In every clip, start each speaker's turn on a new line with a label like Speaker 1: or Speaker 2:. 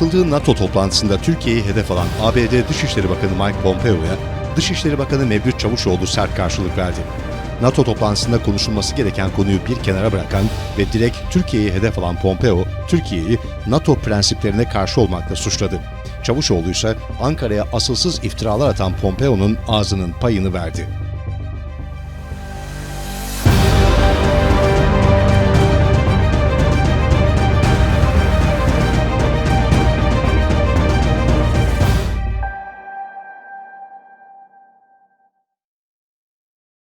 Speaker 1: Katıldığı NATO toplantısında Türkiye'yi hedef alan ABD Dışişleri Bakanı Mike Pompeo'ya Dışişleri Bakanı Mevlüt Çavuşoğlu sert karşılık verdi. NATO toplantısında konuşulması gereken konuyu bir kenara bırakan ve direkt Türkiye'yi hedef alan Pompeo, Türkiye'yi NATO prensiplerine karşı olmakla suçladı. Çavuşoğlu ise Ankara'ya asılsız iftiralar atan Pompeo'nun ağzının payını verdi.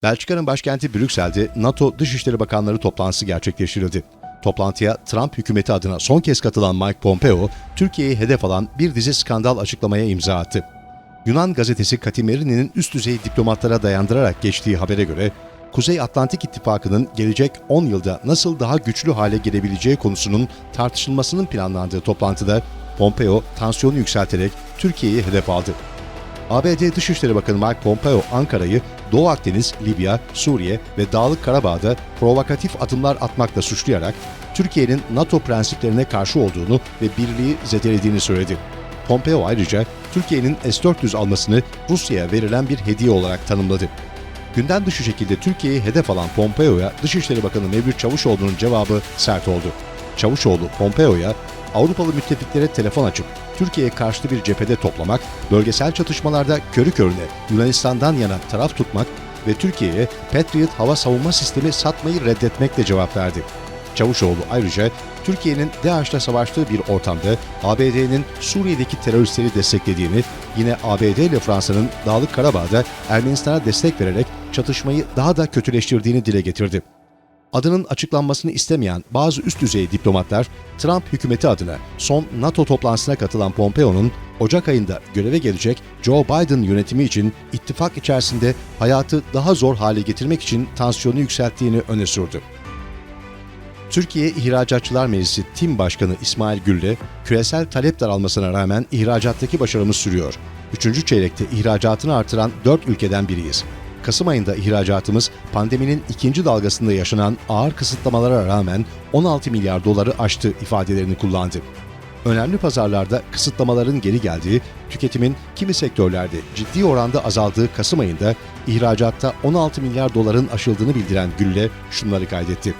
Speaker 1: Belçika'nın başkenti Brüksel'de NATO Dışişleri Bakanları toplantısı gerçekleştirildi. Toplantıya Trump hükümeti adına son kez katılan Mike Pompeo, Türkiye'yi hedef alan bir dizi skandal açıklamaya imza attı. Yunan gazetesi Katimeri'nin üst düzey diplomatlara dayandırarak geçtiği habere göre, Kuzey Atlantik İttifakı'nın gelecek 10 yılda nasıl daha güçlü hale gelebileceği konusunun tartışılmasının planlandığı toplantıda Pompeo tansiyonu yükselterek Türkiye'yi hedef aldı. ABD Dışişleri Bakanı Mike Pompeo Ankara'yı Doğu Akdeniz, Libya, Suriye ve Dağlık Karabağ'da provokatif adımlar atmakla suçlayarak Türkiye'nin NATO prensiplerine karşı olduğunu ve birliği zedelediğini söyledi. Pompeo ayrıca Türkiye'nin S-400 almasını Rusya'ya verilen bir hediye olarak tanımladı. Günden dışı şekilde Türkiye'yi hedef alan Pompeo'ya Dışişleri Bakanı Mevlüt Çavuşoğlu'nun cevabı sert oldu. Çavuşoğlu, Pompeo'ya Avrupalı müttefiklere telefon açıp Türkiye'ye karşı bir cephede toplamak, bölgesel çatışmalarda körü körüne Yunanistan'dan yana taraf tutmak ve Türkiye'ye Patriot hava savunma sistemi satmayı reddetmekle cevap verdi. Çavuşoğlu ayrıca Türkiye'nin DAEŞ'le savaştığı bir ortamda ABD'nin Suriye'deki teröristleri desteklediğini, yine ABD ile Fransa'nın Dağlık Karabağ'da Ermenistan'a destek vererek çatışmayı daha da kötüleştirdiğini dile getirdi. Adının açıklanmasını istemeyen bazı üst düzey diplomatlar, Trump hükümeti adına son NATO toplantısına katılan Pompeo'nun Ocak ayında göreve gelecek Joe Biden yönetimi için ittifak içerisinde hayatı daha zor hale getirmek için tansiyonu yükselttiğini öne sürdü. Türkiye İhracatçılar Meclisi Tim Başkanı İsmail Gülle, küresel talep daralmasına rağmen ihracattaki başarımız sürüyor. Üçüncü çeyrekte ihracatını artıran dört ülkeden biriyiz. Kasım ayında ihracatımız pandeminin ikinci dalgasında yaşanan ağır kısıtlamalara rağmen 16 milyar doları aştı ifadelerini kullandı. Önemli pazarlarda kısıtlamaların geri geldiği, tüketimin kimi sektörlerde ciddi oranda azaldığı Kasım ayında ihracatta 16 milyar doların aşıldığını bildiren Gülle şunları kaydetti.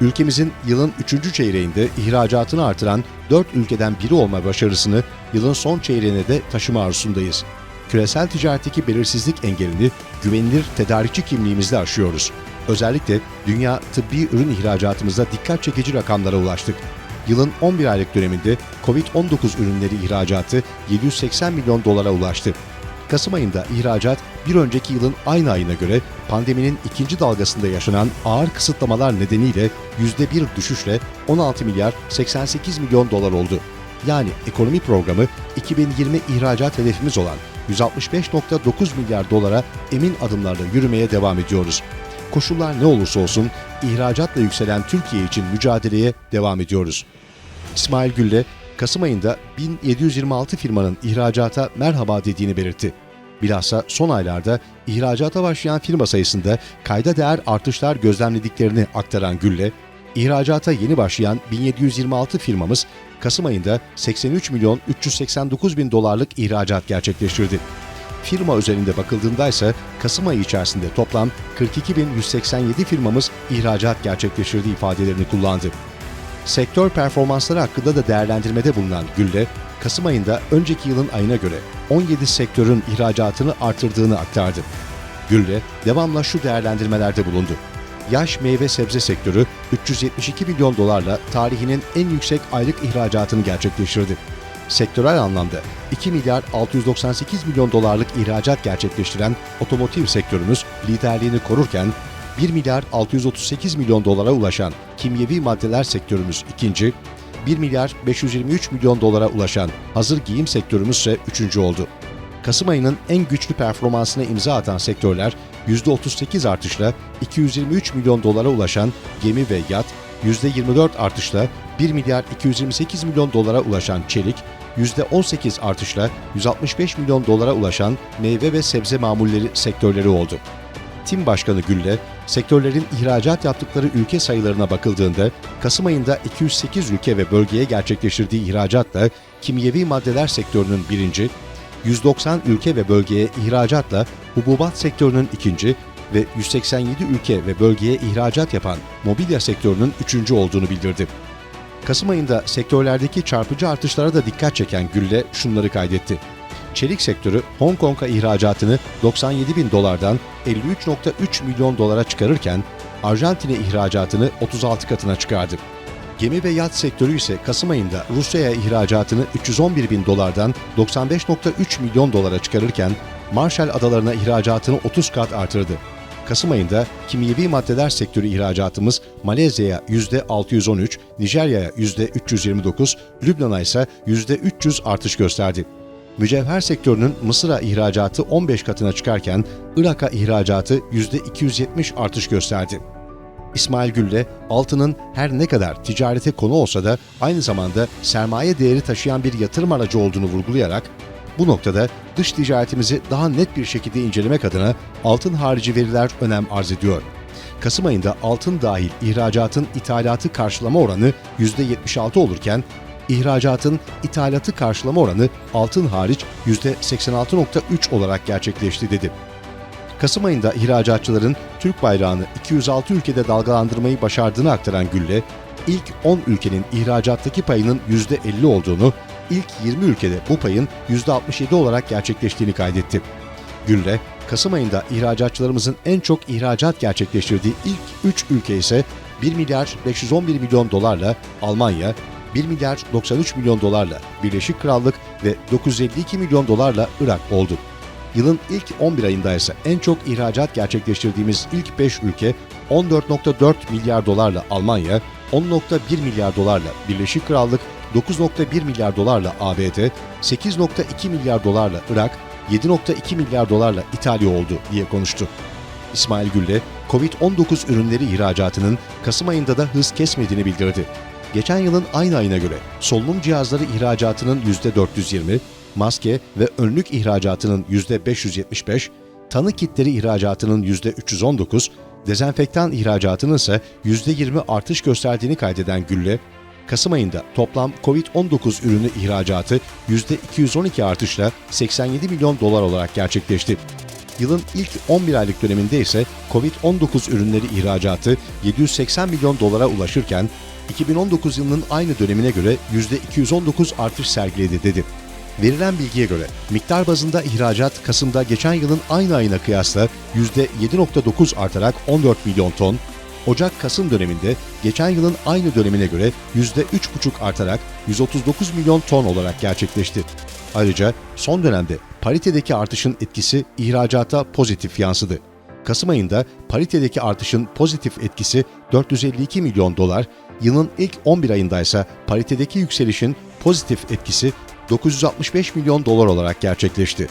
Speaker 1: Ülkemizin yılın 3. çeyreğinde ihracatını artıran 4 ülkeden biri olma başarısını yılın son çeyreğine de taşıma arzusundayız. Küresel ticaretteki belirsizlik engelini güvenilir tedarikçi kimliğimizle aşıyoruz. Özellikle dünya tıbbi ürün ihracatımızda dikkat çekici rakamlara ulaştık. Yılın 11 aylık döneminde COVID-19 ürünleri ihracatı 780 milyon dolara ulaştı. Kasım ayında ihracat bir önceki yılın aynı ayına göre pandeminin ikinci dalgasında yaşanan ağır kısıtlamalar nedeniyle %1 düşüşle 16 milyar 88 milyon dolar oldu. Yani ekonomi programı 2020 ihracat hedefimiz olan 165.9 milyar dolara emin adımlarla yürümeye devam ediyoruz. Koşullar ne olursa olsun ihracatla yükselen Türkiye için mücadeleye devam ediyoruz. İsmail Gülle, Kasım ayında 1726 firmanın ihracata merhaba dediğini belirtti. Bilhassa son aylarda ihracata başlayan firma sayısında kayda değer artışlar gözlemlediklerini aktaran Gülle, ihracata yeni başlayan 1726 firmamız Kasım ayında 83 milyon 389 bin dolarlık ihracat gerçekleştirdi. Firma özelinde bakıldığında ise Kasım ayı içerisinde toplam 42.187 firmamız ihracat gerçekleştirdi ifadelerini kullandı. Sektör performansları hakkında da değerlendirmede bulunan Gülle, Kasım ayında önceki yılın ayına göre 17 sektörün ihracatını artırdığını aktardı. Gülle, devamla şu değerlendirmelerde bulundu. Yaş meyve sebze sektörü 372 milyon dolarla tarihinin en yüksek aylık ihracatını gerçekleştirdi. Sektörel anlamda 2 milyar 698 milyon dolarlık ihracat gerçekleştiren otomotiv sektörümüz liderliğini korurken 1 milyar 638 milyon dolara ulaşan kimyevi maddeler sektörümüz ikinci, 1 milyar 523 milyon dolara ulaşan hazır giyim sektörümüz ise üçüncü oldu. Kasım ayının en güçlü performansına imza atan sektörler %38 artışla 223 milyon dolara ulaşan gemi ve yat, %24 artışla 1 milyar 228 milyon dolara ulaşan çelik, %18 artışla 165 milyon dolara ulaşan meyve ve sebze mamulleri sektörleri oldu. Tim Başkanı Gülle, sektörlerin ihracat yaptıkları ülke sayılarına bakıldığında Kasım ayında 208 ülke ve bölgeye gerçekleştirdiği ihracatla kimyevi maddeler sektörünün birinci, 190 ülke ve bölgeye ihracatla hububat sektörünün ikinci ve 187 ülke ve bölgeye ihracat yapan mobilya sektörünün üçüncü olduğunu bildirdi. Kasım ayında sektörlerdeki çarpıcı artışlara da dikkat çeken Gülle şunları kaydetti. Çelik sektörü Hong Kong'a ihracatını 97 bin dolardan 53.3 milyon dolara çıkarırken Arjantin'e ihracatını 36 katına çıkardı. Gemi ve yat sektörü ise Kasım ayında Rusya'ya ihracatını 311 bin dolardan 95.3 milyon dolara çıkarırken Marshall Adalarına ihracatını 30 kat artırdı. Kasım ayında kimyevi maddeler sektörü ihracatımız Malezya'ya %613, Nijerya'ya %329, Lübnan'a ise %300 artış gösterdi. Mücevher sektörünün Mısır'a ihracatı 15 katına çıkarken Irak'a ihracatı %270 artış gösterdi. İsmail Gülle, altının her ne kadar ticarete konu olsa da aynı zamanda sermaye değeri taşıyan bir yatırım aracı olduğunu vurgulayarak, bu noktada dış ticaretimizi daha net bir şekilde incelemek adına altın harici veriler önem arz ediyor. Kasım ayında altın dahil ihracatın ithalatı karşılama oranı %76 olurken, ihracatın ithalatı karşılama oranı altın hariç %86.3 olarak gerçekleşti dedi. Kasım ayında ihracatçıların Türk bayrağını 206 ülkede dalgalandırmayı başardığını aktaran Gülle, ilk 10 ülkenin ihracattaki payının %50 olduğunu, ilk 20 ülkede bu payın %67 olarak gerçekleştiğini kaydetti. Gülle, Kasım ayında ihracatçılarımızın en çok ihracat gerçekleştirdiği ilk 3 ülke ise 1 milyar 511 milyon dolarla Almanya, 1 milyar 93 milyon dolarla Birleşik Krallık ve 952 milyon dolarla Irak oldu. Yılın ilk 11 ayında ise en çok ihracat gerçekleştirdiğimiz ilk 5 ülke 14.4 milyar dolarla Almanya, 10.1 milyar dolarla Birleşik Krallık, 9.1 milyar dolarla ABD, 8.2 milyar dolarla Irak, 7.2 milyar dolarla İtalya oldu diye konuştu. İsmail Gülle, Covid-19 ürünleri ihracatının Kasım ayında da hız kesmediğini bildirdi. Geçen yılın aynı ayına göre solunum cihazları ihracatının %420, maske ve önlük ihracatının %575, tanı kitleri ihracatının %319, dezenfektan ihracatının ise %20 artış gösterdiğini kaydeden Gülle, Kasım ayında toplam COVID-19 ürünü ihracatı %212 artışla 87 milyon dolar olarak gerçekleşti. Yılın ilk 11 aylık döneminde ise COVID-19 ürünleri ihracatı 780 milyon dolara ulaşırken 2019 yılının aynı dönemine göre %219 artış sergiledi dedi. Verilen bilgiye göre miktar bazında ihracat Kasım'da geçen yılın aynı ayına kıyasla %7.9 artarak 14 milyon ton, Ocak-Kasım döneminde geçen yılın aynı dönemine göre %3,5 artarak 139 milyon ton olarak gerçekleşti. Ayrıca son dönemde paritedeki artışın etkisi ihracata pozitif yansıdı. Kasım ayında paritedeki artışın pozitif etkisi 452 milyon dolar, yılın ilk 11 ayında ise paritedeki yükselişin pozitif etkisi 965 milyon dolar olarak gerçekleşti.